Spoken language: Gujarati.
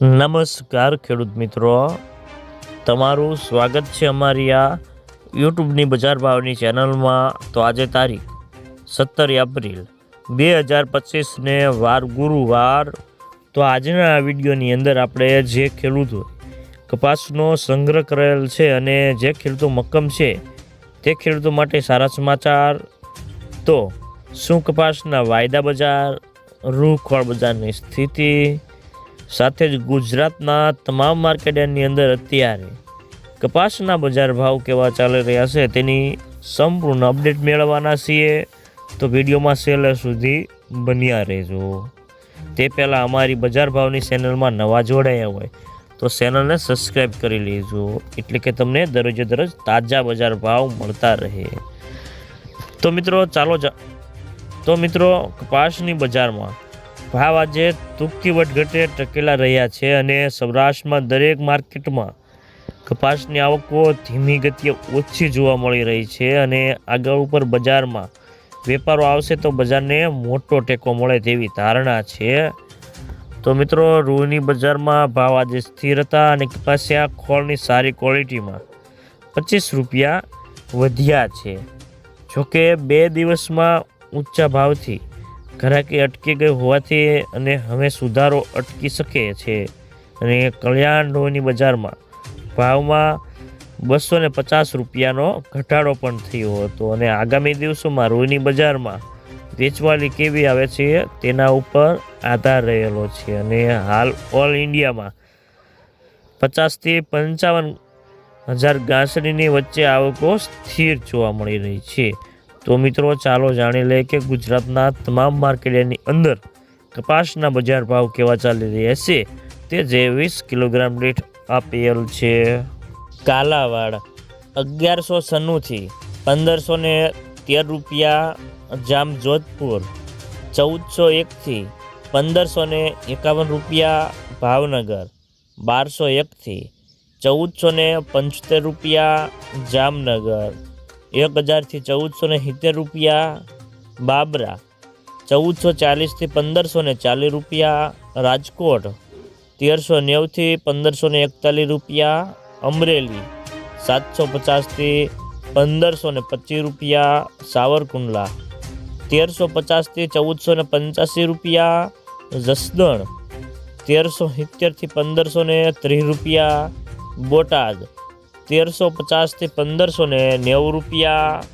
નમસ્કાર ખેડૂત મિત્રો. તમારું સ્વાગત છે અમારી આ યુટ્યુબની બજાર ભાવની ચેનલમાં. તો આજે તારીખ સત્તર એપ્રિલ બે હજાર પચીસને વાર ગુરુવાર. તો આજના આ વિડીયોની અંદર આપણે જે ખેડૂતો કપાસનો સંગ્રહ કરેલ છે અને જે ખેડૂતો મક્કમ છે તે ખેડૂતો માટે સારા સમાચાર. તો શું કપાસના વાયદા બજાર, રૂ ખોળ બજારની સ્થિતિ સાથે જ ગુજરાતના તમામ માર્કેટની અંદર અત્યારે કપાસના બજાર ભાવ કેવા ચાલી રહ્યા છે તેની સંપૂર્ણ અપડેટ મેળવવાના છીએ. તો વિડીયોમાં છેલ્લે સુધી બન્યા રહેજો. તે પહેલાં અમારી બજાર ભાવની ચેનલમાં નવા જોડાયા હોય તો ચેનલને સબસ્ક્રાઈબ કરી લેજો. એટલે કે તમને દરરોજે દરરોજ તાજા બજાર ભાવ મળતા રહે. તો મિત્રો ચાલો જ તો મિત્રો કપાસની બજારમાં ભાવ આજે તુક્કી વટઘટે ટકેલા રહ્યા છે અને સૌરાષ્ટ્રમાં દરેક માર્કેટમાં કપાસની આવકો ધીમી ગતિએ ઓછી જોવા મળી રહી છે અને આગળ ઉપર બજારમાં વેપારો આવશે તો બજારને મોટો ટેકો મળે તેવી ધારણા છે. તો મિત્રો, રૂની બજારમાં ભાવ આજે સ્થિર હતા અને કપાસિયા ખોળની સારી ક્વોલિટીમાં પચીસ રૂપિયા વધ્યા છે. જોકે બે દિવસમાં ઊંચા ભાવથી ઘરાકી અટકી ગઈ હોવાથી અને હવે સુધારો અટકી શકે છે. અને કલ્યાણ ડોની બજારમાં ભાવમાં બસો ને પચાસ રૂપિયાનો ઘટાડો પણ થયો હતો. અને આગામી દિવસોમાં રોની બજારમાં વેચવાલી કેવી આવે છે તેના ઉપર આધાર રહેલો છે. અને હાલ ઓલ ઇન્ડિયામાં પચાસથી પંચાવન હજાર ગાંસડીની વચ્ચે આવકો સ્થિર જોવા મળી રહી છે. તો મિત્રો, ચાલો જાણી લઈએ કે ગુજરાતના તમામ માર્કેટની અંદર કપાસના બજાર ભાવ કેવા ચાલી રહ્યા છે. તે જે વીસ કિલોગ્રામ દીઠ આપેલ છે. કાલાવાડ અગિયારસો સન્નુથી પંદરસો ને તેર રૂપિયા જામ જોધપુર ચૌદસો એકથી પંદરસો ને એકાવન રૂપિયા, ભાવનગર બારસો એકથી ચૌદસો ને પંચોતેર રૂપિયા, જામનગર એક હજારથી ચૌદસો ને સિત્તેર રૂપિયા, બાબરા ચૌદસો ચાલીસથી પંદરસો ને ચાલીસ રૂપિયા, રાજકોટ તેરસો નેવથી પંદરસો ને એકતાલીસ રૂપિયા, અમરેલી સાતસો પચાસથી પંદરસો ને પચીસ રૂપિયા, સાવરકુંડલા તેરસો પચાસથી ચૌદસો ને પંચ્યાસી રૂપિયા, જસદણ તેરસો સિત્તેરથી પંદરસો ને ત્રીસ રૂપિયા, બોટાદ તેરસો પચાસથી પંદરસો ને નેવું રૂપિયા.